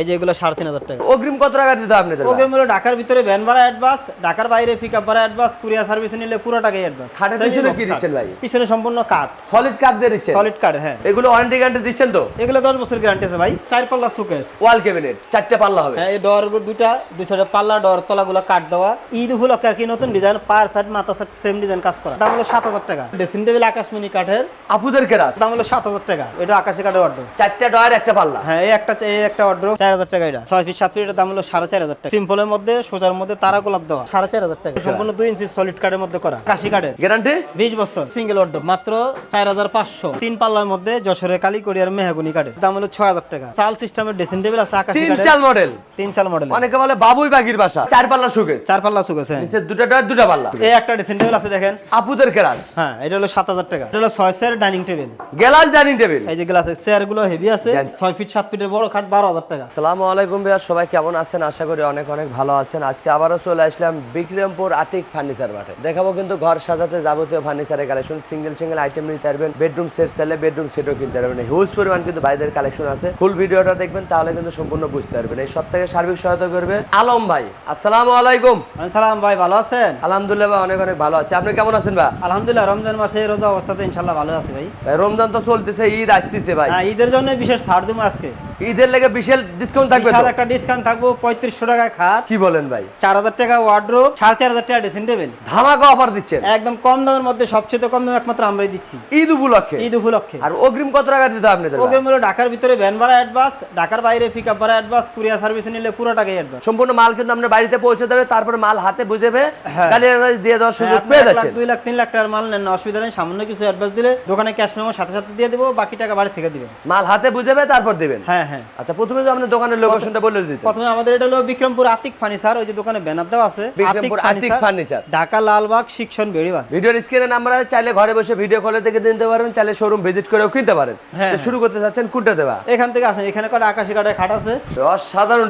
এই যে এগুলো সাড়ে তিন হাজার টাকা। অগ্রিম কত টাকা দিতে আপনাদের ওগুলো হলো ঢাকার ভিতরে ভ্যান ভাড়া অ্যাডভান্স ঢাকার বাইরে পিক আপ ভাড়া অ্যাডভান্স কুরিয়ার সার্ভিস নিলে পুরো টাকাই অ্যাডভান্স খাটের পিছনে কি দিচ্ছেন ভাই? পিছনে সম্পূর্ণ কাঠ সলিড কাঠ দিয়ে দিচ্ছেন? সলিড কাঠ হ্যাঁ। এগুলো ওয়ারেন্টি গ্যারান্টি দিচ্ছেন তো? এগুলো দশ বছর গ্যারান্টি আছে ভাই। চার পাল্লা সুকেস ওয়াল ক্যাবিনেট চারটে পাল্লা হবে। হ্যাঁ এই ডর দুইটা দুই সাইডে পাল্লা ডর তলাগুলো কাট দেওয়া। ঈদ উপলক্ষে আর কি নতুন ডিজাইন পার সাইড মাথা সাইড সেম ডিজাইন কাজ করা। দাম হলো সাত হাজার টাকা। ড্রেসিং টেবিল আকাশমণি কাঠের। আপুদের কেরাস দাম হলো সাত হাজার টাকা। এটা আকাশি কাঠের অর্ডার চারটে ডয়ার একটা পাল্লা। হ্যাঁ এই একটা এই একটা অর্ডার চার হাজার টাকা এটা। ছয় ফিট সাত ফিট দাম হলো সাড়ে চার হাজার টাকা। সিম্পলের মধ্যে সোজার মধ্যে তারা গোলাপ দেওয়া। সাড়ে চার হাজার টাকা। সম্পূর্ণ দুই ইঞ্চি সলিড কাঠের মধ্যে করা। কাশি কাঠের গ্যারান্টি বিশ বছর। সিঙ্গেল অর্ডার মাত্র চার হাজার পাঁচশো। তিন পাল্লার মধ্যে যশোরের কালীকড়িয়ার মেহাগুনি কাঠের দাম হলো ছয় হাজার টাকা। চাল সিস্টেমের ড্রেসিং টেবিল আছে আকাশি তিন চাল মডেল তিন চাল মডেল অনেকে বলে বাবুই বাগির বাসা। চার পাল্লা সুকেস চার পাল্লা সুগেছে হ্যাঁ। নিচে দুটা ডয়ার দুটা পাল্লা। এই একটা ড্রেসিং টেবিল আছে দেখেন। আপুদের কেরাস হ্যাঁ এটা হলো সাত হাজার টাকা। এটা হলো ছয় chair dining table glass dining table এই যে গ্লাস চেয়ারগুলো হেভি আছে। ছয় ফিট সাত ফিটের বড় খাট বারো হাজার টাকা। আসসালামু আলাইকুম ভাইয়া সবাই কেমন আছেন? আশা করি অনেক অনেক ভালো আছেন। আজকে আবারও চলে আসলাম বিক্রমপুর আতিক ফার্নিচার মাঠে। দেখাবো কিন্তু ঘর সাজাতে যাবতীয় ফার্নিচারের কালেকশন। সিঙ্গেল সিঙ্গেল আইটেম নিতে পারবেন। বেডরুম সেট চাইলে বেডরুম সেটও কিনতে পারবেন। হিউজ পরিমাণ কিন্তু ভাইদের কালেকশন আছে। ফুল ভিডিওটা দেখবেন তাহলে কিন্তু সম্পূর্ণ বুঝতে পারবেন। এই সব থেকে সার্বিক সহায়তা করবে আলম ভাই। আসসালামু আলাইকুম। সালাম ভাই ভালো আছেন? আলহামদুলিল্লাহ ভাই অনেক অনেক ভালো আছে। আপনি কেমন আছেন ভাই? আলহামদুলিল্লাহ রমজান মাসে রোজা অবস্থাতে ইনশাল্লাহ ভালো আছে ভাই। ভাই, রমজান তো চলতেছে ঈদ আসতেছে ভাই। হ্যাঁ ঈদের জন্য বিশেষ ছাড় দেবো আজকে। ঈদের লেগে বিশাল ডিসকাউন্ট থাকবে? বিশাল একটা ডিসকাউন্ট থাকব পঁয়ত্রিশশো টাকা খাট। কি বলেন ভাই? চার হাজার টাকা ওয়ার্ড্রোপ সাড়ে চার হাজার টাকা ড্রেসিং টেবিল ধামাকা অফার দিচ্ছেন? একদম কম দামের মধ্যে সবচেয়ে কম দাম একমাত্র আমরাই দিচ্ছি। ঈদ উপলক্ষে? ঈদ উপলক্ষে। আর অগ্রিম কত টাকা দিতে হবে আপনাদের? প্রোগ্রাম হলো ঢাকার ভিতরে ভ্যান ভাড়া অ্যাডভান্স ঢাকার বাইরে পিক আপ ভাড়া অ্যাডভান্স কুরিয়ার সার্ভিস নিলে পুরো টাকাই অ্যাডভান্স সম্পূর্ণ মাল কিন্তু আপনার বাড়িতে পৌঁছে দেবে তারপরে মাল হাতে বুঝেবে হ্যাঁ। গাড়ি advance দিয়ে দেওয়ার সুযোগ পেয়ে এক লাখ, যাচ্ছেন দুই লাখ তিন লাখ টাকার মাল নেন অসুবিধা নেই সামান্য কিছু অ্যাডভান্স দিলে দোকানে ক্যাশ মেমো সাথে সাথে দিয়ে দেবো বাকি টাকা বাড়ি থেকে দিবেন। মাল হাতে বুঝেবে তারপর দিবেন। হ্যাঁ। হ্যাঁ আচ্ছা প্রথমে আপনার দোকানের লোকেশনটা বলে দিতে। প্রথমে আমাদের এটা হলো বিক্রমপুর আতিক ফার্নিচার ওই যে দোকানে ব্যানার দেওয়া আছে। বিক্রমপুর আতিক ফার্নিচার। ঢাকা লালবাগ শিক্ষণ ভিডিওর স্ক্রিনে নাম্বার আছে চাইলে ঘরে বসে ভিডিও কলে থেকে পারবেন চাইলে শোরুম ভিজিট করেও কিনতে পারেন। হ্যাঁ, শুরু করতে চাচ্ছেন কোনটা দেবা? এখান থেকে আসেন এখানে কটা আকাশি কাঠের খাট আছে।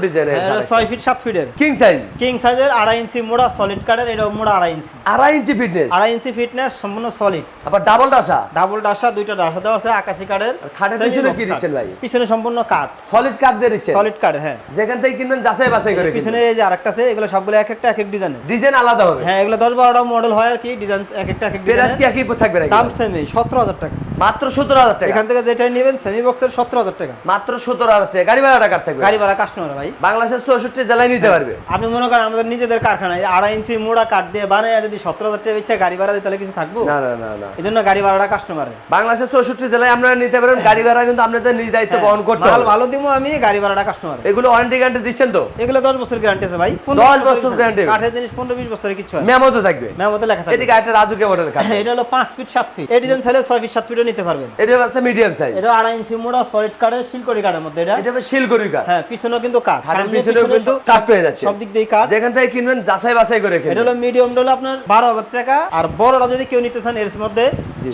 ডিজাইনের হ্যাঁ, এটা ফিট সাত ফিটের কিং সাইজ কিং সাইজের আড়াই ইঞ্চি মোড়া সলিড কাঠের এটা মোড়া আড়াই ইঞ্চি। আড়াই ইঞ্চি ফিটনেস আড়াই ইঞ্চি ফিটনেস সম্পূর্ণ সলিড আবার ডাবল ডাসা? ডাবল ডাসা দুইটা ডাসা দেওয়া আছে আকাশি কাঠের। আর খাটের পিছনে কি। দিচ্ছেন ভাই? পিছনে সম্পূর্ণ কাঠ। সলিড কাঠ দিয়ে দিচ্ছে সলিড কাঠ হ্যাঁ। যেখান থেকে কিনবেন যাচাই বাছাই করে পিছনে এই যে আরেকটা আছে এগুলো সবগুলো এক একটা এক এক ডিজাইনের ডিজাইন আলাদা হবে। হ্যাঁ এগুলো দশ বারোটা মডেল হয় আর কি ডিজাইন এক একটা এক এক প্রাইস কি একই থাকবে দাম সেমি সতেরো হাজার টাকা। মাত্র সতেরো হাজার টাকা। এখান থেকে যেটাই নেবেন সেমি বক্সের সতেরো হাজার টাকা। মাত্র সতেরো হাজার টাকা। গাড়ি ভাড়া টাকার থাকবে? গাড়ি ভাড়া কাস্টমার ভাই। বাংলাদেশের চৌষট্টি জেলায় নিতে পারবে। আপনি মনে করেন আমাদের নিজেদের কারখানায় আড়াই ইঞ্চি মোড়া কাঠ দিয়ে বানায় যদি সতেরো হাজার টাকা ইচ্ছা গাড়ি ভাড়া দিই তাহলে কিছু থাকব? না না না না। এই জন্য গাড়ি ভাড়াটা কাস্টমারের বাংলাদেশের চৌষট্টি জেলায় আপনারা নিতে পারবেন গাড়ি ভাড়া কিন্তু আপনাদের নিজ দায়িত্ব বহন করতে হ্যাঁ, মাল ভালো দিব আমি গাড়ি ভাড়াটা কাস্টমার এগুলো ওয়ারেন্টি গ্যারান্টি দিচ্ছেন তো? এগুলো দশ বছর গ্যারান্টি আছে ভাই। 10 বছর guarantee। কাঠের জিনিস পনেরো বিশ বছরের কিছু হয় মেমোতে থাকবে। মেমোতে লেখা থাকে এদিকে একটা রাজুকে মডেল এটা হলো পাঁচ ফিট সাত ফিট এই ডিজাইন চাইলে ছয় ফিট সাত নিতে পারবেন। এটা হচ্ছে মিডিয়াম সাইজ এটা আড়াই ইঞ্চি মোড়া সলিড কাঠের শিলকড়ি কাঠের মধ্যে এটা। এটা কাঠ হ্যাঁ পিছনেও কিন্তু কাঠ। পিছনেও কিন্তু কাঠ পেয়ে যাচ্ছে। সব দিক দিয়ে কাঠ। যেখান থেকে কিনবেন যাচাই বাছাই করে এটা হলো মিডিয়াম আপনার বারো হাজার টাকা। আর বড়টা যদি কেউ নিতে চান এর মধ্যে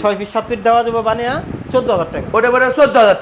ছয় ফিট সাত ফিট দেওয়া যাবে বানিয়া টাকা। ওটা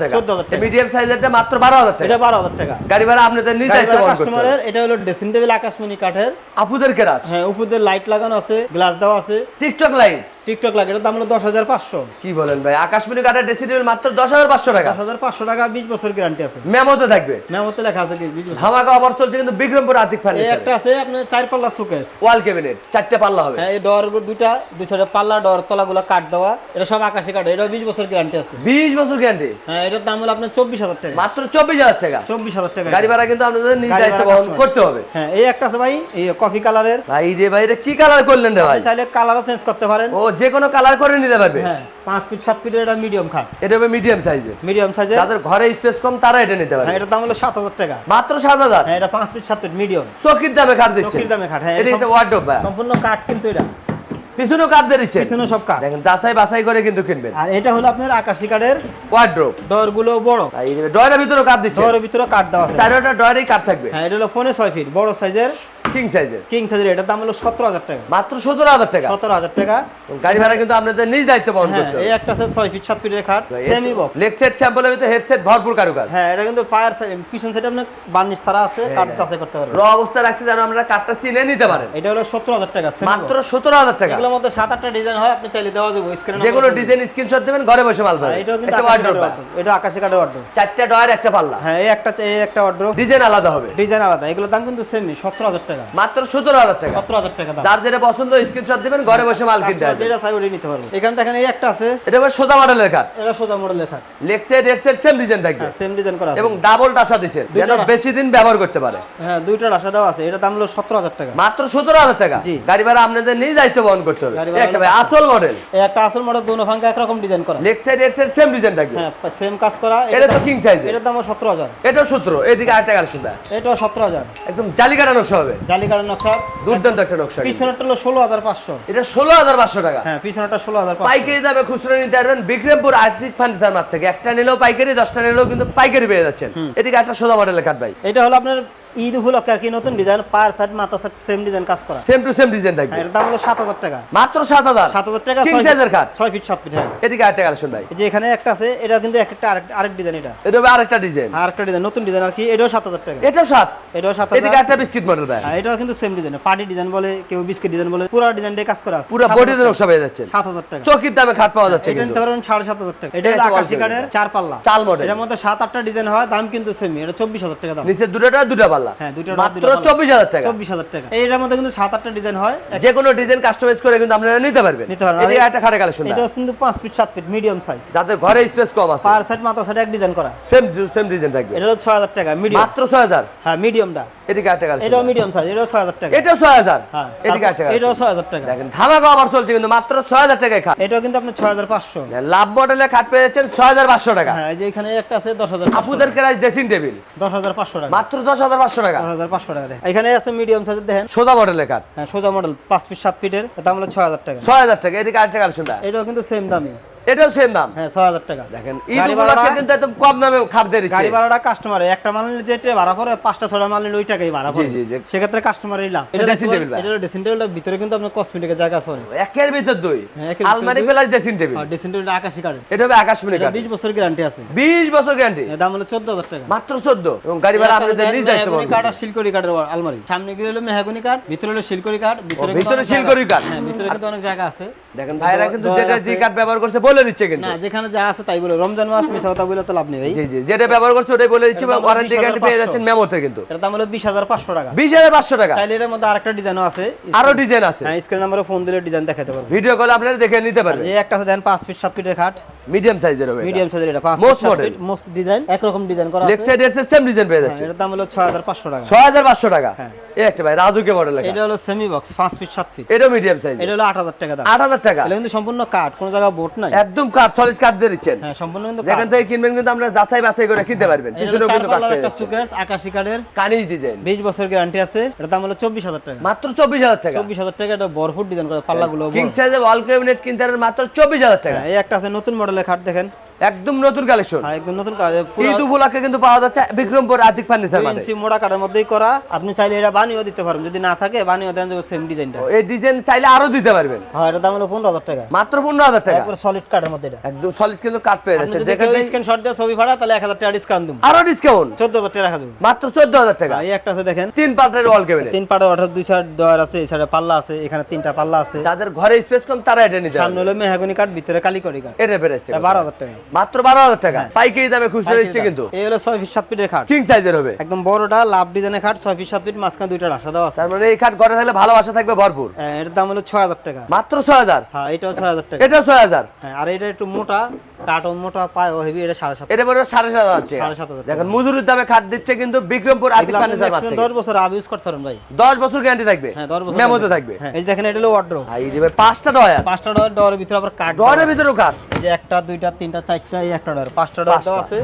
টাকা। 14,000 টাকা। মিডিয়াম সাইজেরটা মাত্র বারো হাজার টাকা। এটা বারো হাজার টাকা। গাড়ি ভাড়া আপনাদের নিজ দায়িত্ব বহন করতে হবে। কাস্টমারের এটা হলো ড্রেসিং টেবিল আকাশমণি কাঠের। আপুদের কেরাস হ্যাঁ উপরে লাইট লাগানো আছে গ্লাস দেওয়া আছে। টিকটক লাইট টিকটক লাগে এটার দাম হলো দশ হাজার পাঁচশো। কি বলেন ভাই? আকাশমণি কাঠের ডেসিটিভেল মাত্র দশ হাজার পাঁচশো টাকা। দশ হাজার পাঁচশো টাকা বিশ বছর গ্যারান্টি আছে। মেমোতে থাকবে। মেমোতে লেখা আছে কি বিশ বছর। ধামাকা অফার চলছে কিন্তু বিক্রমপুর আতিক এই একটা আছে আপনার চার পাল্লা সুকেস ওয়াল ক্যাবিনেট চারটে পাল্লা হবে। হ্যাঁ এই ডর দুইটা দুই সাইডে পাল্লা ডর তলাগুলো কাঠ দেওয়া। এটা সব আকাশি কাঠ এটা বিশ বছর গ্যারান্টি আছে। বিশ বছর গ্যারান্টি হ্যাঁ এটার দাম হলো আপনার চব্বিশ হাজার টাকা। মাত্র চব্বিশ হাজার টাকা। চব্বিশ হাজার টাকা। গাড়ি ভাড়া কিন্তু আপনাদের নিজ দায়িত্ব বহন করতে হবে। হ্যাঁ এই একটা আছে ভাই এই কফি কালারের ভাই রে ভাই রে কি কালার করলেন রে ভাই? চাইলে কালারও চেঞ্জ করতে পারেন। ও যে কোনো কালার করে নিতে পারবে। হ্যাঁ পাঁচ ফিট সাত ফিটের এটা মিডিয়াম খাট। এটা হবে মিডিয়াম সাইজের মিডিয়াম সাইজের যাদের ঘরে স্পেস কম তারা এটা নিতে হ্যাঁ পারবে এটার দাম হলো সাত হাজার টাকা। মাত্র সাত হাজার? হ্যাঁ এটা পাঁচ ফিট সাত ফিট মিডিয়াম চকির দামে কাঠ দিচ্ছে। চকির দামে খাট, হ্যাঁ, এটা এটা ওয়ার্ডরোব ভাই সম্পূর্ণ কাঠ কিন্তু এটা। পিছনেও কাঠ দিয়ে দিচ্ছে। পিছনে সব কাঠ। দেখেন যাচাই বাছাই করে কিন্তু কিনবেন। আর এটা হলো আপনার আকাশি কাঠের ওয়ার্ডরোব ডরগুলো বড় ডয়ের ভিতরে কাঠ দিচ্ছে। ডরের ভিতরে কাঠ দেওয়া আছে। চারোটা ডয়ারই কাঠ থাকবে। হ্যাঁ এটা হলো পনেরো ছয় ফিট বড় সাইজের কিং সাইজের কিং সাইজের এটার দাম হলো সতেরো হাজার টাকা। মাত্র সতেরো হাজার টাকা? সতেরো হাজার টাকা। গাড়ি ভাড়া কিন্তু আপনাদের নিজ দায়িত্ব বহন হ্যাঁ করতে এই একটা আছে ছয় ফিট সাত ফিটের খাট সেমি বক্স লেগ সেট স্যাম্পলের ভিতরে হেডসেট ভরপুর কারুকাজ। হ্যাঁ এটা কিন্তু পায়ের পিছন সাইডে আপনার বার্নিশ ছাড়া আছে কাঠ যাচাই করতে পারবেন। র অবস্থা রাখছে যেন আমরা কাঠটা চিনে নিতে পারেন। এটা হলো সতেরো হাজার টাকা মাত্র। সতেরো হাজার টাকা। এগুলোর মধ্যে সাত আটটা ডিজাইন হয় আপনি চাইলে দেওয়া যাবে স্ক্রিনে যে কোনো ডিজাইন স্ক্রিনশট দেবেন ঘরে বসে মাল পাবেন কিন্তু কাঠের পাবেন। অর্ডার এটা আকাশি কাঠের অর্ডার চারটা ডয়ার একটা পাল্লা। হ্যাঁ এই একটা এই একটা অর্ডার ডিজাইন আলাদা হবে। ডিজাইন আলাদা এগুলোর দাম কিন্তু সেমি সতেরো হাজার টাকা। মাত্র সতেরো হাজার টাকা। সতেরো হাজার টাকা দাম। যার যেটা পছন্দ স্ক্রিনশট দিবেন ঘরে বসে মাল কিনতে হবে যেটা চাই ওটাই নিতে পারবে। এখানে দেখেন এই একটা আছে। এটা হবে সোজা মডেলের কাঠ এটা সোজা মডেলের খাট। লেগ সেট সেম ডিজাইন থাকবে। হ্যাঁ সেম ডিজাইন করা আছে। এবং ডাবল টাসা দিছে যেন বেশি দিন ব্যবহার করতে পারে। হ্যাঁ দুইটা রাশা দেওয়া আছে। এটা দাম হলো সতেরো হাজার টাকা। মাত্র সতেরো হাজার টাকা। গাড়ি ভাড়া আপনাদের নিজ দায়িত্ব বহন করতে হবে। একটা ভাই আসল মডেল এই একটা আসল মডেল দোনো ফাঙ্কা একরকম ডিজাইন করা। লেগ সাইড সেম ডিজাইন থাকবে। হ্যাঁ সেম কাজ করা। এটা তো size এর। এটার দাম সতেরো হাজার। এটাও সতেরো এদিকে আরেকটা গাড়ি শুনবে এটাও সতেরো হাজার। একদম জালি কাটা নকশা হবে। জালিকার নকশা। দুর্দান্ত একটা নকশা কিন্তু। পিছনেরটা হলো ষোলো হাজার পাঁচশো। এটা ষোলো হাজার পাঁচশো টাকা। হ্যাঁ পিছনেরটা ষোলো হাজার পাইকারি দামে খুচরো নিতে পারবেন বিক্রমপুর আর্থিক ফার্নিচার মার থেকে। একটা নিলেও পাইকারি দশটা নিলেও কিন্তু পাইকারি পেয়ে যাচ্ছেন। এদিকে একটা সোজা মডেলের কাঠ ভাই। এটা হলো আপনার ঈদ উপলক্ষে আর কি নতুন ডিজাইন সাইড মাথা সাইড সেম ডিজাইন কাজ করা। সেম টু সেম ডিজাইন থাকবে। হ্যাঁ এটার দাম হলো সাত হাজার টাকা। মাত্র সাত হাজার? সাত হাজার টাকা ফিট- ফিট হ্যাঁ। এদিকে আরেকটা কালেকশন ভাই। যে এখানে একটা আছে এটা কিন্তু একটা আরেক ডিজাইন এটা। এটা হবে আরেকটা ডিজাইন আর একটা ডিজাইন নতুন ডিজাইন আর কি এটাও সাত হাজার টাকা। এটাও এটাও এদিকে একটা বিস্কিট মডেল ভাই। হ্যাঁ এটাও কিন্তু সেম ডিজাইন পার্টি ডিজাইন বলে কেউ বিস্কিট ডিজাইন বলে পুরো ডিজাইন দিয়ে কাজ করা আছে। পুরো বডি হাজার নকশা পেয়ে সাত হাজার টাকা। চকির দামে খাট পাওয়া যাচ্ছে এটা কিন্তু। সাত হাজার টাকা। এটা এটা আকাশি কাঠের চার পাল্লা। চাল মডেল এটার মধ্যে সাত আটটা ডিজাইন হয় দাম কিন্তু সেমি এটা চব্বিশ হাজার টাকা দাম। নিচে দুটোটা দুটা পাল্লা। হ্যাঁ দুইটা মাত্র টাকা। চব্বিশ হাজার টাকা। এইটার মধ্যে কিন্তু সাত আটটা ডিজাইন হয়। যে কোনো ডিজাইন কাস্টমাইজ করে কিন্তু আপনারা নিতে পারবেন। নিতে পারবেন। আর একটা খাটে কালেকশন এটাও কিন্তু পাঁচ ফিট সাত ফিট মিডিয়াম সাইজ যাদের ঘরে স্পেস কম আছে। পার সাইড মাথা সাইড এক ডিজাইন করা। সেম সেম ডিজাইন থাকবে। এটা টাকা মিডিয়াম মাত্র হ্যাঁ মিডিয়ামটা মিডিয়াম সাইজ টাকা। হ্যাঁ টাকা। দেখেন ধামাকা অফার চলছে কিন্তু মাত্র টাকায় খাট। আপনি ছয় হাজার পাঁচশো। লাভ মডেলের খাট পেয়ে যাচ্ছেন হাজার পাঁচশো টাকা। হ্যাঁ এই যে এখানে একটা আছে দশ হাজার আপুদের কেরাজ ড্রেসিং টেবিল দশ হাজার পাঁচশো টাকা। মাত্র দশ হাজার পাঁচশো টাকা। দশ হাজার পাঁচশো টাকা দেখেন এখানে আছে মিডিয়াম সাইজের দেখেন। সোজা মডেল লেখা হ্যাঁ সোজা মডেল পাঁচ ফিট সাত ফিটের তা দাম হলো ছয় হাজার টাকা। ছয় হাজার টাকা এদিকে আরেকটা টাকা এটাও কিন্তু সেম দামই। এটাও সেম দাম। হ্যাঁ ছয় হাজার টাকা। দেখেন ঈদ গাড়ি উপলক্ষে ভাড়া- কিন্তু একদম কম দামে খাট দিয়ে দিচ্ছে। গাড়ি ভাড়াটা কাস্টমার একটা মাল নিলে যেটা ভাড়া পড়ে পাঁচটা ছটা মাল নিলে ওই টাকাই ভাড়া পড়ে। জি, জি। সেক্ষেত্রে লাভ। এটা ভাই। এটা ড্রেসিং টেবিলটার ভিতরে কিন্তু আপনার কসমেটিকের জায়গা আছে একের ভিতর দুই। হ্যাঁ, আলমারি দুই। প্লাস ড্রেসিং টেবিল আর ড্রেসিং টেবিলটা আকাশি কাঠের। এটা হবে আকাশমণি কাঠ বিশ বছর গ্যারান্টি আছে। বিশ বছর গ্যারান্টি দাম হলো চোদ্দ হাজার টাকা। মাত্র চোদ্দ। এবং গাড়ি ভাড়া আপনাদের নিজ দায়িত্ব কাঠ আর শিলকড়ি কাঠের আলমারি সামনে গিয়ে হলো মেহাগুনি কাঠ ভিতরে হলো শিলকড়ি কাঠ ভিতরে ভিতরে শিলকড়ি কাঠ। হ্যাঁ ভিতরে কিন্তু অনেক জায়গা আছে। দেখেন ভাইরা কিন্তু যেটা। জি কাঠ ব্যবহার করছে বলে দিচ্ছে কিন্তু। না যেখানে যা আছে তাই বলে। রমজান মাস মিশা কথা বলে তো লাভ নেই ভাই। জি জি যেটা ব্যবহার করছে ওটাই বলে দিচ্ছে এর ওয়ারেন্টি গ্যারান্টি পেয়ে 20,500 যাচ্ছেন মেমোতে কিন্তু। এর দাম হলো বিশ হাজার পাঁচশো টাকা। বিশ হাজার পাঁচশো টাকা। চাইলে এর মধ্যে আরেকটা ডিজাইনও আছে। আরও ডিজাইন আছে। হ্যাঁ স্ক্রিন নাম্বারে ফোন দিলে ডিজাইন দেখাতে পারব। ভিডিও কলে আপনারা দেখে নিতে পারবেন। যে একটা আছে দেন পাঁচ ফিট সাত ফিটের খাট। মিডিয়াম সাইজের হবে মিডিয়াম সাইজের এটা পাঁচ Most ফিট সাত ফিট মোস্ট ডিজাইন একরকম ডিজাইন করা লেগ আছে। সাইড এর সেম ডিজাইন পেয়ে হ্যাঁ, যাচ্ছে। এটার দাম হলো ছয় হাজার পাঁচশো টাকা। ছয় হাজার পাঁচশো টাকা। হ্যাঁ। এই একটা ভাই রাজুকে মডেল লেখা। এটা হলো সেমি বক্স পাঁচ ফিট সাত ফিট এটাও মিডিয়াম সাইজ এটা হলো আট হাজার টাকা দাম। আট হাজার টাকা। এটা কিন্তু সম্পূর্ণ কাঠ কোনো জায়গায় বোট নাই। একদম কাঠ সলিড কাঠ দিয়ে দিচ্ছেন। হ্যাঁ সম্পূর্ণ কিন্তু যেখান থেকে কিনবেন কিন্তু আমরা যাচাই বাছাই করে কিনতে পারবেন। পিছনে কিন্তু কাঠ একটা। সুকেস আকাশি কাঠের। কানিজ ডিজাইন বিশ বছর গ্যারান্টি আছে এটা দাম হলো চব্বিশ হাজার টাকা। মাত্র চব্বিশ হাজার টাকা। চব্বিশ হাজার টাকা এটা বরফুট ডিজাইন করা পাল্লাগুলো কিং সাইজে ওয়াল ক্যাবিনেট কিনতে মাত্র চব্বিশ হাজার টাকা। হ্যাঁ, এই একটা আছে নতুন মডেলের খাট দেখেন। একদম নতুন কালেকশন। হ্যাঁ একদম নতুন ঈদ উপলক্ষে কিন্তু পাওয়া যাচ্ছে বিক্রমপুর আতিক ফার্নিচার মানে ইঞ্চি মোটা কাঠের মধ্যেই করা। আপনি চাইলে এটা বানিয়েও দিতে পারবেন যদি না থাকে বানিয়েও দেন সেম ডিজাইনটা এই ডিজাইন চাইলে আরও দিতে পারবেন। হ্যাঁ এটার দাম হলো পনেরো হাজার টাকা। মাত্র পনেরো হাজার টাকা। একবার সলিড কাঠের মধ্যে এটা। একদম সলিড কিন্তু কাঠ পেয়ে যাচ্ছে। যেখান স্ক্রিনশট দিয়ে ছবি ভাড়া তাহলে এক হাজার টাকা ডিসকাউন্ট দিব। আরও ডিসকাউন্ট চোদ্দ হাজার টাকা রাখা যাবে। মাত্র চোদ্দ হাজার টাকা। এই একটা আছে দেখেন। তিন পার্টের ওয়াল ক্যাবিনেট তিন পাড়ে অর্থাৎ দুই সাইড দয়ার আছে এই সাইডে পাল্লা আছে এখানে তিনটা পাল্লা আছে। যাদের ঘরে স্পেস কম তারা এটা নিতে সামনে হলো মেহাগুনি কাঠ ভিতরে কালিকরি কাঠ। এটা প্রাইস এটা বারো হাজার টাকা। মাত্র বারো হাজার টাকা। পাইকারি দামে খুচরা দিচ্ছে কিন্তু। এই হলো ছয় ফিট সাত ফিটের খাট। কিং সাইজের হবে। একদম বড়টা লাভ ডিজাইনের খাট ছয় ফিট সাত ফিট মাঝখানে দুইটা রাস্তা দেওয়া আছে। মানে এই খাট ঘরে থাকলে ভালোবাসা থাকবে ভরপুর। এর দাম হলো ছয় হাজার টাকা। মাত্র ছয় হাজার? হ্যাঁ এটাও ছয় হাজার টাকা। এটাও ছয় হাজার? হ্যাঁ আর এটা একটু মোটা কাঠও মোটা পায়ও হেভি এটা সাড়ে সাত। এটা পড়বে সাড়ে সাত হাজার সাড়ে সাত হাজার দেখেন মজুরির দামে খাট দিচ্ছে কিন্তু বিক্রমপুর ফার্নিচার মার্ট দশ বছর আব ইউজ করতে পারেন ভাই। দশ বছর গ্যারান্টি থাকবে। হ্যাঁ দশ বছর মেমোতে থাকবে। হ্যাঁ এই দেখেন এটা হলো ওয়ার্ড্রোব ভাই পাঁচটা ডয়ার পাঁচটা ডোর ডোরের ভিতরে আবার কাঠ ডয়ারের ভিতরেও কাঠ এই যে একটা দুইটা তিনটা চারটা এই একটা ডয়ার পাঁচটা ডয়ার দেওয়া আছে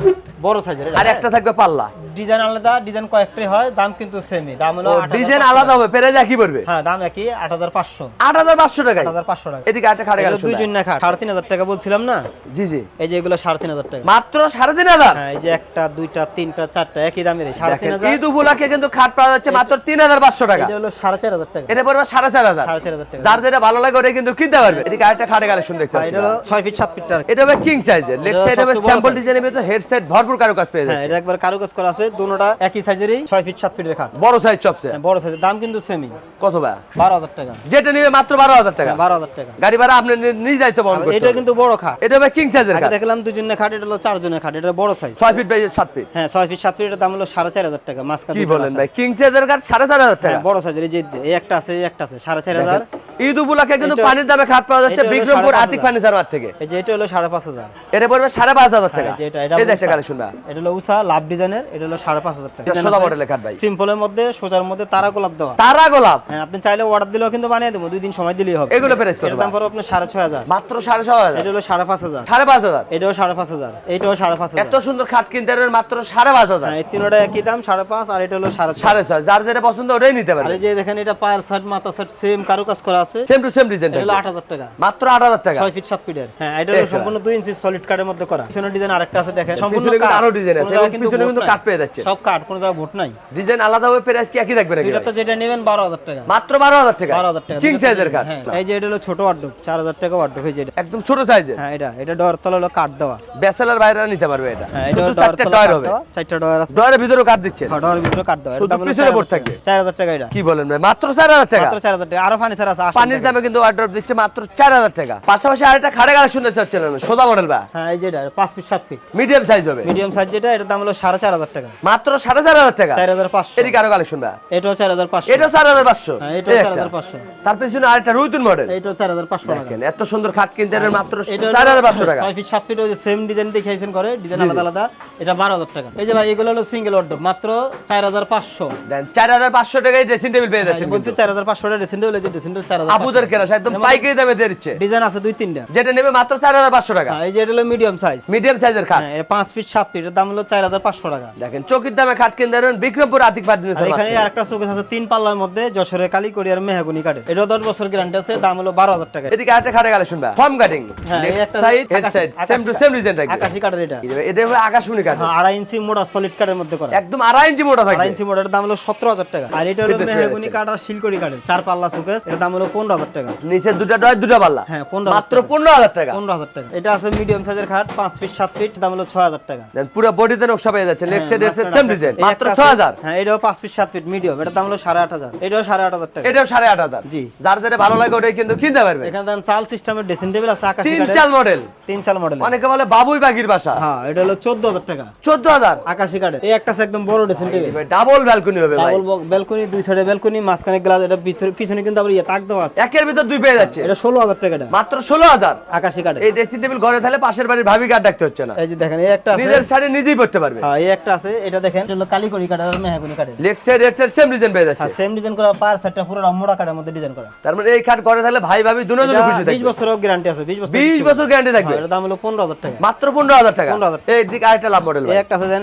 বড় সাইজের আর একটা থাকবে পাল্লা। ডিজাইন আলাদা ডিজাইন কয়েকটাই হয় দাম কিন্তু সেমই দাম হলো ডিজাইন আলাদা হবে প্রাইস একই পড়বে। হ্যাঁ দাম একই আট হাজার পাঁচশো। আট হাজার পাঁচশো টাকায়। আট হাজার পাঁচশো টাকা। এদিকে একটা খাটে গেল দুই জন্য খাট। সাড়ে তিন হাজার টাকা বলছিলাম না? জি জি। এই যে এগুলো সাড়ে তিন হাজার টাকা। মাত্র সাড়ে তিন হাজার? হ্যাঁ এই যে একটা দুইটা তিনটা চারটা একই দামের সাড়ে তিন হাজার। ঈদ উপলক্ষে কিন্তু খাট পাওয়া যাচ্ছে মাত্র তিন হাজার পাঁচশো টাকা। এটা হলো সাড়ে চার হাজার টাকা। এটা পড়বে সাড়ে চার হাজার। সাড়ে চার হাজার টাকা। যার যেটা ভালো লাগে ওটা কিন্তু কিনতে পারবে। এদিকে আরেকটা খাটে কালেকশন দেখতে এটা হলো ছয় ফিট সাত ফিট এটা হবে কিং সাইজের লেগ এটা সাইড হবে স্যাম্পল। ডিজাইনের ভিতরে হেডসেট ভরপুর কারও কাজ পেয়ে হ্যাঁ যাচ্ছে। এটা একবার কারুকাজ করা আছে দুটোটা একই সাইজেরই ছয় ফিট সাত ফিটের খাট। বড় সাইজ চপসে। হ্যাঁ, বড় সাইজের দাম কিন্তু সেমই কত বা বারো হাজার টাকা। যেটা নিবে মাত্র বারো হাজার টাকা। হ্যাঁ, বারো হাজার টাকা। গাড়ি ভাড়া আপনি নিজ দায়িত্ব বহন এটা কিন্তু বড় খাট। এটা হবে কিং সাইজের আগে খাট দেখলাম দুজনের খাট এটা হলো চারজনের খাট এটা বড় সাইজ ছয় ফিট বাই সাত ফিট হ্যাঁ ছয় ফিট সাত ফিট এটার দাম হলো সাড়ে চার হাজার টাকা মাসকা কি বলেন ভাই? কিং সাইজের খাট সাড়ে চার হাজার টাকা? বড় সাইজের এই যে এই একটা আছে এই একটা আছে সাড়ে চার হাজার। ঈদ উপলক্ষে কিন্তু পানির দামে খাট পাওয়া যাচ্ছে বিক্রমপুর আতিক ফার্নিচার মার্ট থেকে। এই যে এটা হলো সাড়ে পাঁচ হাজার। এটা পড়বে সাড়ে পাঁচ হাজার টাকা। হ্যাঁ, এটা এটা এই একটা। কালেকশন না এটা হলো উষা লাভ ডিজাইনের এটা হলো সাড়ে পাঁচ হাজার টাকা। এটা সোজা মডেলের খাট ভাই। সিম্পলের মধ্যে সোজার মধ্যে তারা গোলাপ দেওয়া। তারা গোলাপ? হ্যাঁ আপনি চাইলে অর্ডার দিলেও কিন্তু বানিয়ে দেবো দুই দিন সময় দিলেই হবে। এগুলো প্রাইস কত দাম পড়বে আপনার সাড়ে ছয় হাজার। মাত্র সাড়ে ছয় হাজার? এটা হলো সাড়ে পাঁচ হাজার। সাড়ে পাঁচ হাজার? এটাও সাড়ে পাঁচ হাজার। এইটাও সাড়ে পাঁচ হাজার। এত সুন্দর খাট কিনতে পারবেন মাত্র সাড়ে পাঁচ হাজার। হ্যাঁ এই তিনোটা একই দাম সাড়ে পাঁচ আর এটা হলো সাড়ে ছয়। সাড়ে ছয় যার যেটা পছন্দ ওটাই নিতে আর পারবে এই যে দেখেন এটা পায়ের সাইড মাথা সাইড সেম কারুকাজ করা আছে। সেম টু সেম ডিজাইন এটা হলো আট হাজার টাকা। মাত্র আট হাজার টাকা। ছয় ফিট সাত ফিটের হ্যাঁ এটা হলো সম্পূর্ণ দুই ইঞ্চি সলিড কার্ডের মধ্যে করা। পিছনের ডিজাইন আরেকটা আছে দেখেন। সম্পূর্ণ পিছনে কিন্তু কাঠ। আরও ডিজাইন আছে। এবং পিছনে কিন্তু নাই। পেয়ে যাচ্ছে। সব কাঠ কোনো জায়গায় ভোট নাই। ডিজাইন আলাদা হবে প্রাইস কি একই থাকবে নাকি দুইটা তো যেটা নেবেন বারো হাজার টাকা। মাত্র বারো হাজার টাকা। বারো হাজার টাকা। কিং সাইজের নেবেন। হ্যাঁ এই যে এটা হলো ছোট ওয়ার্ডরোব চার হাজার টাকা ওয়ার্ডরোব এই যে একদম ছোট সাইজের হ্যাঁ এটা। এটা ডোর তলা হলো কাঠ দেওয়া। ব্যাচেলার বাইরে নিতে পারবে এটা। হ্যাঁ এটা ডোর তলা হবে। চারটা ডোর আছে। ডয়ারের ভিতরেও কাঠ দিচ্ছেন। হ্যাঁ ডোর ভিতরে কাঠ দেওয়া। এটা পিছনে বোর্ড থাকবে। চার হাজার টাকা এটা। কি বলেন ভাই? মাত্র চার হাজার টাকা। মাত্র টাকা। আরও ফার্নিচার আছে পানির দামে কিন্তু অর্ডার দিচ্ছে মাত্র চার হাজার টাকা পাশাপাশি আরেকটা খাড়ে গাড়ি শুনতে চাচ্ছিলাম সোজা মডেল বা হ্যাঁ এই যে এটা পাঁচ ফিট সাত ফিট মিডিয়াম সাইজ হবে মিডিয়াম সাইজ যেটা এটার দাম হলো সাড়ে চার হাজার টাকা মাত্র সাড়ে চার হাজার টাকা চার হাজার পাঁচশো এদিকে আরও কালেকশন বা এটাও চার হাজার পাঁচশো এটা চার হাজার পাঁচশো হ্যাঁ এটাও চার। হাজার পাঁচশো তার পিছনে আরেকটা রুইতুন মডেল এটাও চার হাজার পাঁচশো টাকা দেখেন এত সুন্দর খাট কিনতে মাত্র চার হাজার পাঁচশো টাকা ছয় ফিট সাত ফিট ওই যে সেম ডিজাইন দেখিয়েছেন করে ডিজাইন আলাদা আলাদা এটা বারো হাজার টাকা এই যে ভাই এগুলো হলো সিঙ্গেল ওয়ার্ডরোব মাত্র চার হাজার পাঁচশো দেন চার হাজার পাঁচশো টাকায় ড্রেসিং টেবিল পেয়ে যাচ্ছেন বলছে চার হাজার পাঁচশো টাকা ড্রেসিং টেবিল ড্রেসিং টেবিল চার হাজার আপুদের কেনা একদম পাইকারি দামে দিয়ে দিচ্ছে। ডিজাইন আছে দুই তিনটা। যেটা নেবে মাত্র চার হাজার পাঁচশো টাকা। হ্যাঁ, এই যে এটা হলো মিডিয়াম সাইজ মিডিয়াম সাইজের খাট। হ্যাঁ পাঁচ ফিট সাত ফিট দাম হলো চার হাজার পাঁচশো টাকা। দেখেন চকির দামে খাট কিনতে পারবেন বিক্রমপুর আতিক ফার্নিচার এখানে আরেকটা শোকেস আছে তিন পাল্লার মধ্যে যশোরের কালীকড়ি আর মেহাগুনি কাঠে এটাও দশ বছর গ্যারান্টি আছে দাম হলো বারো হাজার টাকা। এদিকে আরেকটা খাটে কালেকশন বা form cutting side head side same to same design থাকবে। আকাশি কাঠের এটা। এটা হবে আকাশমণি কাঠ। হ্যাঁ, আড়াই ইঞ্চি মোটা সলিড কাঠের মধ্যে করা। একদম আড়াই ইঞ্চি মোটা আড়াই ইঞ্চি মোটার দাম হলো সতেরো হাজার টাকা। আর এটা হলো মেহাগুনি কাঠ আর শিলকড়ি কাঠের চার পাল্লা শোকেস এটার দাম হলো পনেরো হাজার টাকা। নিচে দুটা ডয় দুটা পাল্লা? হ্যাঁ পনেরো মাত্র পনেরো হাজার টাকা? পনেরো হাজার টাকা। এটা আছে মিডিয়াম সাইজের খাট পাঁচ ফিট সাত ফিট দাম হলো ছয় হাজার টাকা। পুরো বডিতে নকশা পেয়ে যাচ্ছে লেগ সাইড হ্যাঁ, সেম ডিজাইন মাত্র ছয় হাজার? হ্যাঁ এটাও পাঁচ ফিট সাত ফিট মিডিয়াম এটার দাম হলো সাড়ে আট হাজার। এটাও সাড়ে আট হাজার টাকা। এটাও সাড়ে আট হাজার? জি। যার যেটা ভালো লাগে ওটাই কিন্তু কিনতে পারবে। এখানে চাল সিস্টেমের ড্রেসিং টেবিল আছে আকাশি তিন চাল মডেল তিন চাল মডেল অনেকে বলে বাবুই পাখির বাসা। হ্যাঁ এটা হলো চোদ্দ হাজার টাকা। চোদ্দ হাজার? আকাশি কাঠের। এই একটা একদম বড় ড্রেসিং টেবিল ডাবল ব্যালকনি হবে ডাবল ব্যালকনি দুই সাইডে ব্যালকনি মাঝখানে গ্লাস এটা পিছনে কিন্তু আবার ইয়ে তাক দেওয়া আছে। একের ভিতর দুই পেয়ে যাচ্ছে। এটা 16000 টাকাটা। মাত্র 16000 আকাশি কাটে এই ঘরে থাকলে পাশের বাড়ির ভাবি কাট ডাকতে নিজের এটা দেখেন। এটা হলো আর মেহগুনি কাটে লেগ সাইড এর সাইড সেম ভাই ভাবি দুনো গ্যারান্টি আছে গ্যারান্টি থাকবে। এর দাম হলো 15000 টাকা। মাত্র 15000 টাকা। 15000 লাভ মডেল এই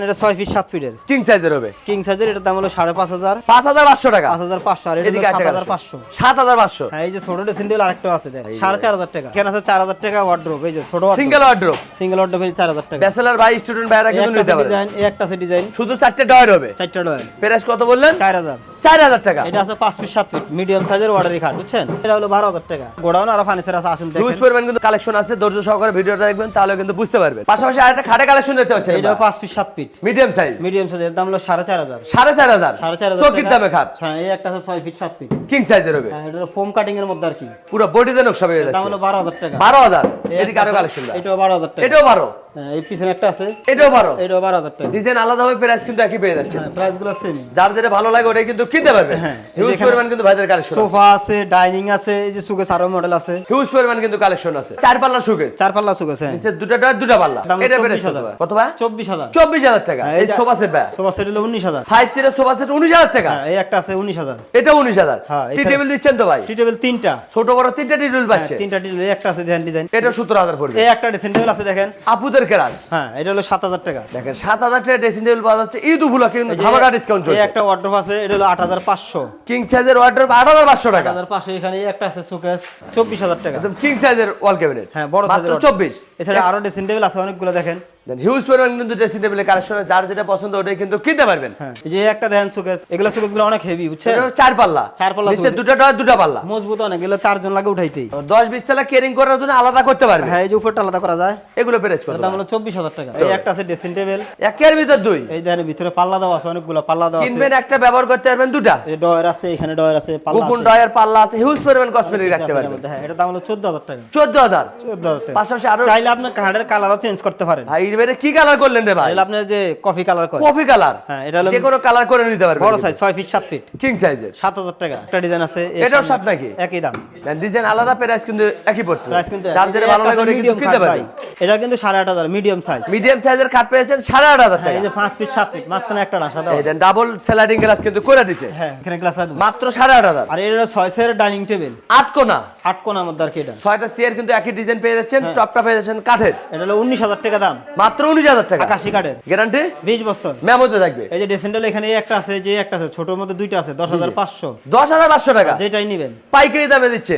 এটা 6 ফিট 7 ফিটের কিং সাইজের হবে। কিং সাইজের এর দাম হলো 5500 5500 টাকা। 5500 আর এটা 7500 7500 এই যে ছোট টেবিল আরেকটা আছে দেখ সাড়ে চার হাজার টাকা। কেন আছে চার হাজার টাকা ওয়ার্ড্রোব এই যে ছোট সিঙ্গেল ওয়ার্ড্রোপ সিঙ্গেল ওয়ার্ড্রোব এই চার হাজার টাকা। ব্যাচেলর ভাই স্টুডেন্ট ভাইরা কিন্তু নিতে পারে ডিজাইন এই একটা আছে ডিজাইন শুধু চারটে ডয়ার হবে? চারটি ডয়ার প্রাইস কত বললেন? চার হাজার। চার হাজার টাকা। এটা আছে পাঁচ ফিট সাত ফিট মিডিয়াম সাইজের ওয়ার্ডারি খাট বুঝছেন? এটা হলো বারো হাজার টাকা। গোডাউন আর ফার্নিচার আছে আসেন হিউজ পরিমাণ কিন্তু কালেকশন আছে ধৈর্য সহকারে ভিডিওটা দেখবেন তাহলে কিন্তু বুঝতে পারবেন। পাশাপাশি আরেকটা খাটে কালেকশন দেখতে হচ্ছে এটাও পাঁচ ফিট সাত ফিট মিডিয়াম সাইজ মিডিয়াম সাইজের দাম হলো সাড়ে চার হাজার। সাড়ে চার হাজার। সাড়ে চার হাজার চকির দামে খাট। হ্যাঁ এই একটা আছে ছয় ফিট সাত ফিট কিং সাইজের হবে। হ্যাঁ এটা ফোম কাটিং এর মধ্যে আর কি। পুরো বডিতে নকশা পেয়ে দাম হলো বারো হাজার টাকা। বারো হাজার। এদিকে একটা আরও আছে, কালেকশন এটাও বারো হাজার টাকা। এটাও বারো। হ্যাঁ এই পিছনে একটা আছে। এটাও বারো। এটাও বারো হাজার টাকা। ডিজাইন আলাদা হবে প্রাইস কিন্তু একই পেয়ে যাচ্ছে। হ্যাঁ প্রাইসগুলো সেম যার যেটা ভালো লাগে ওটাই কিন্তু কিনতে পারবে হ্যাঁ, হিউজ পরিমাণ কিন্তু ভাইদের কালেকশন সোফা আছে। ডাইনিং আছে এই যে সুকেস আরও মডেল আছে। হিউজ পরিমাণ কিন্তু কালেকশন আছে। চার পাল্লা সুকেস চার পাল্লা সুকেস হ্যাঁ। নিচে দুটা ডয়ার দুটা পাল্লা। এটা প্রাইস কত ভাই? কত ভাই? চব্বিশ হাজার। চব্বিশ হাজার টাকা। হ্যাঁ, এই সোফা সেট ভাই। সোফা সেট হলো উনিশ হাজার। ফাইভ সিটের সোফা সেট উনিশ হাজার টাকা। হ্যাঁ এই একটা আছে উনিশ হাজার। এটা উনিশ হাজার। হ্যাঁ, টি টেবিল দিচ্ছেন তো ভাই? টি টেবিল তিনটা। ছোট বড় তিনটা টি টেবিল হ্যাঁ, পাচ্ছে। তিনটা টি টেবিল একটা আছে ডিজাইন ডিজাইন এটা সত্তর হাজার পড়বে। এই একটা ড্রেসিং টেবিল আছে দেখেন। আপুদের ক্রাশ হ্যাঁ এটা হলো সাত হাজার টাকা। দেখেন সাত হাজার টাকা ড্রেসিং টেবিল পাওয়া যাচ্ছে। ঈদ উপলক্ষে কিন্তু ধামাকা ডিসকাউন্ট এই একটা ওয়ার্ড্রোপ আছে এটা হলো আট হাজার পাঁচশো। কিং সাইজের ওয়ার্ড আট হাজার পাঁচশো টাকা। হাজার পাঁচশো এখানে একটা আছে সুকেস চব্বিশ হাজার টাকা। একদম কিং সাইজের ওয়াল ক্যাবিনেট হ্যাঁ বড় সাইজের চব্বিশ। এছাড়া আরও ড্রেসিং টেবিল আছে অনেকগুলো দেখেন। হিউজ পরিমাণ কিন্তু ড্রেসিং টেবিলের কালেকশন যার যেটা পছন্দ ওটাই কিন্তু কিনতে পারবেন। হ্যাঁ এই যে একটা দেখেন সুকেস এগুলো সুকেসগুলো অনেক হেভি বুঝছেন? চার পাল্লা। চার পাল্লা নিচে। দুটা ডয়ার দুটা পাল্লা। মজবুত অনেক এগুলো চারজন লাগে উঠাইতেই। দশ বিশ তলা কেরিং করার জন্য আলাদা করতে পারবে হ্যাঁ এই যে উপরটা আলাদা করা যায়। এগুলো করতে এটার দাম হলো চব্বিশ হাজার টাকা। এই একটা আছে ড্রেসিং টেবিল একের ভিতর দুই। এই দেখেন ভিতরে পাল্লা দেওয়া আছে অনেকগুলো পাল্লা দেওয়া আছে। কিনবেন একটা ব্যবহার করতে পারবেন দুটা। এই ডয়ার আছে এখানে ডয়ার আছে পাল্লা আছে। ডয়ার পাল্লা আছে হিউজ পরিমাণ কসমেটিক রাখতে পারবেন। হ্যাঁ এটার দাম হলো চোদ্দ হাজার টাকা। চোদ্দ হাজার। চোদ্দ হাজার টাকা। পাশাপাশি আরও চাইলে আপনি কার্ডের কালারও চেঞ্জ করতে পারেন। ভাই এবারে কি কালার করলেন রে ভাই? আপনার যে কফি কালার করে। কফি কালার হ্যাঁ, এটা যে কোনো কালার করে নিতে পারবেন বড় সাইজ ছয় ফিট সাত ফিট কিং সাইজের সাত হাজার টাকা। একটা ডিজাইন আছে এটাও সামনে- সাত নাকি? একই দাম। ডিজাইন আলাদা প্রাইস কিন্তু একই পড়তো। প্রাইস কিন্তু যার যেটা ভালো লাগে ওটা কিন্তু কিনতে পারবেন। এটা কিন্তু সাড়ে আট হাজার মিডিয়াম সাইজ মিডিয়াম সাইজের খাট পেয়েছেন সাড়ে আট হাজার হ্যাঁ টাকা। এই যে পাঁচ ফিট সাত ফিট মাঝখানে একটা ডাসা দাও এই দেন ডাবল স্যালাডিং গ্লাস কিন্তু করে দিছে। হ্যাঁ এখানে গ্লাস আছে মাত্র সাড়ে আট হাজার। আর এটা হলো ছয় সের ডাইনিং টেবিল আট কোনা। আট কোনার মধ্যে আর কি এটা। ছয়টা চেয়ার কিন্তু একই ডিজাইন পেয়ে যাচ্ছেন হ্যাঁ। টপটা পেয়ে যাচ্ছেন কাঠের। এটা হলো উনিশ হাজার টাকা দাম। মাত্র উনিশ হাজার টাকা। আকাশি কাঠের গ্যারান্টি? বিশ বছর। মেমোতে থাকবে। এই যে ডেসেন্ডাল এখানে একটা আছে যে একটা আছে ছোটোর মধ্যে দুইটা আছে দশ হাজার পাঁচশো। দশ হাজার পাঁচশো টাকা। যেটাই নিবেন। পাইকারি দামে দিচ্ছে।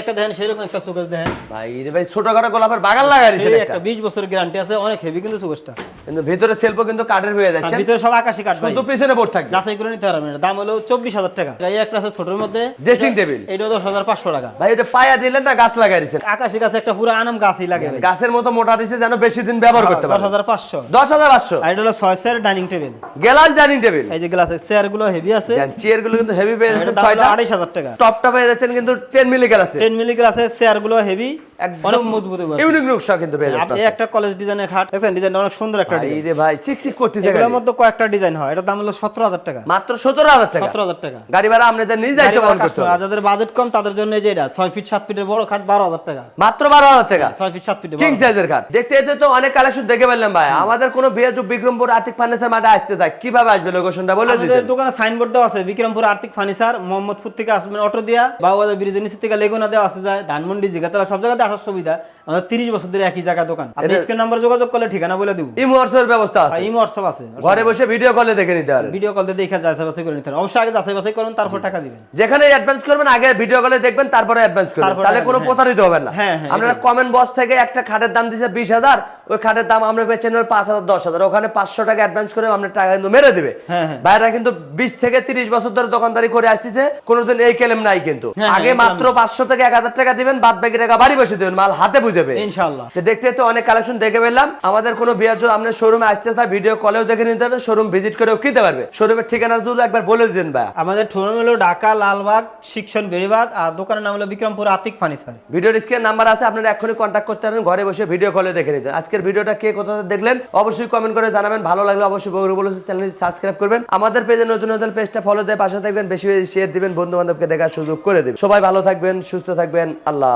একটা দেখেন সেরকম একটা দেখেন। ভাই রে ভাই ছোটখাটো গোলাপের বাগান লাগাই দিচ্ছে একটা। বিশ বছরের গ্যারান্টি আছে অনেক হেভি কিন্তু কিন্তু ভিতরে সেলফও কিন্তু কাঠের হয়ে যাচ্ছে। ভিতরে সব আকাশি কাঠ শুধু পিছনে বোর্ড থাকবে। যাচাই করে নিতে পারবেন দাম হলো চব্বিশ হাজার টাকা। এই একটা আছে ছোটোর মধ্যে। ড্রেসিং টেবিল এটা দশ হাজার পাঁচশো টাকা। ভাই এটা পায়া দিলেন না গাছ লাগাই দিচ্ছেন আকাশি গাছে একটা পুরো আনাম গাছই লাগে গাছের মতো মোটা দিছে যেন বেশি দিন ব্যবহার করতে দশ পারে হাজার পাঁচশো। দশ হাজার পাঁচশো। আর এটা হলো ছয় সের dining table. Glass dining table. এই যে গ্লাস চেয়ারগুলো হেভি আছে। চেয়ারগুলো কিন্তু হেভি পেয়ে যাচ্ছেন দাম হলো ছয়টা। আড়াইশ হাজার টাকা। টপটা পেয়ে যাচ্ছেন কিন্তু টেন মিলি গ্লাসে টেন মিলি গ্লাসের চেয়ারগুলো হেভি একদম মজবুত ইউনিক নকশা কিন্তু পেয়ে আপনি একটা কলেজ ডিজাইনের খাট দেখছেন? ডিজাইনটা অনেক সুন্দর একটা ডিজাইন রে ভাই চিকচিক করতেছে এগুলোর মধ্যে কয়েকটা ডিজাইন হয়। এটার দাম হলো সতেরো হাজার টাকা। মাত্র সতেরো হাজার টাকা। সতেরো হাজার টাকা। গাড়ি ভাড়া আপনাদের নিজ দায়িত্ব বহন করতে হবে। যাদের বাজেট কম তাদের জন্য এই যে এটা ছয় ফিট সাত ফিটের বড় খাট বারো হাজার টাকা। মাত্র বারো হাজার টাকা। ছয় ফিট সাত ফিটের কিং সাইজের কাঠ দেখতে দেখতে তো অনেক কালেকশন দেখে পেলাম ভাই। আমাদের কোনো বিয়ে বিক্রমপুর আর্থিক ফার্নিচার মাঠে আসতে চায়। কীভাবে আসবে লোকেশনটা বলে আমাদের দোকানে সাইনবোর্ড দেওয়া আছে বিক্রমপুর আর্থিক ফার্নিচার মোহাম্মদপুর থেকে আসবেন অটো দিয়া বাবুবাজার ব্রিজের নিচে থেকে লেগুনা দেওয়া আসে যায় ধানমন্ডি জিগাতলা সব জায়গাতে আসার সুবিধা। আমাদের তিরিশ বছর ধরে একই জায়গা দোকান। আপনি স্ক্রিন নাম্বার যোগাযোগ করলে ঠিকানা বলে দিব। ইমো হোয়াটসঅ্যাপ ব্যবস্থা আছে। ইমো হোয়াটসঅ্যাপ আছে। ঘরে বসে ভিডিও কলে দেখে নিতে পারেন। ভিডিও কল দেখে যাচাই বাছাই করে নিতে হবে অবশ্যই আগে যাচাই বাছাই করুন তারপর টাকা দিবেন। যেখানে অ্যাডভান্স করবেন আগে ভিডিও কলে দেখবেন তারপরে অ্যাডভান্স করবেন। তাহলে কোনো হ্যাঁ। প্রতারিত হবেন না। হ্যাঁ, হ্যাঁ, আপনারা কমেন্ট বক্স থেকে একটা খাটের দাম দিচ্ছে বিশ হাজার ওই খাটের দাম আমরা পাঁচ হাজার দশ হাজার। ওখানে পাঁচশো টাকা অ্যাডভান্স করে আপনার টাকা কিন্তু মেরে দিবে। হ্যাঁ, হ্যাঁ। কিন্তু বিশ থেকে তিরিশ বছর ধরে দোকানদারি করে আসতেছে কোনোদিন এই কেলেম নাই কিন্তু। হ্যাঁ, আগে মাত্র পাঁচশো থেকে এক হাজার টাকা দিবেন বাদ বাকি টাকা বাড়ি বসে দেবেন মাল হাতে বুঝে পেয়ে। ইনশাআল্লাহ। তো দেখতে দেখতে অনেক কালেকশন দেখে পেলাম আমাদের কোনো বিয়ার জন্য আপনার শোরুমে আসতে চায় ভিডিও কলেও দেখে নিতে পারবে শোরুম ভিজিট করেও কিনতে পারবে। শোরুমের ঠিকানার জন্য একবার বলে দিন ভাই আমাদের শোরুম হলো ঢাকা লালবাগ শিক্ষণ বেড়িবাদ আর দোকানের নাম হলো Bikrampur Atik furniture. Video screen number আছে আপনারা এখনই কন্ট্যাক্ট করতে পারেন ঘরে বসে ভিডিও কলে দেখে নিতে আজকের ভিডিওটা কে কোথা দেখলেন, অবশ্যই কমেন্ট করে জানাবেন। ভালো লাগলে অবশ্যই বগুড়া চ্যানেলটি সাবস্ক্রাইব করবেন। আমাদের পেজে নতুন নতুন পেজটা ফলো দিয়ে পাশে থাকবেন, বেশি বেশি শেয়ার দিবেন বন্ধু বান্ধবকে দেখার সুযোগ করে দিবেন। সবাই ভালো থাকবেন, সুস্থ থাকবেন, আল্লাহ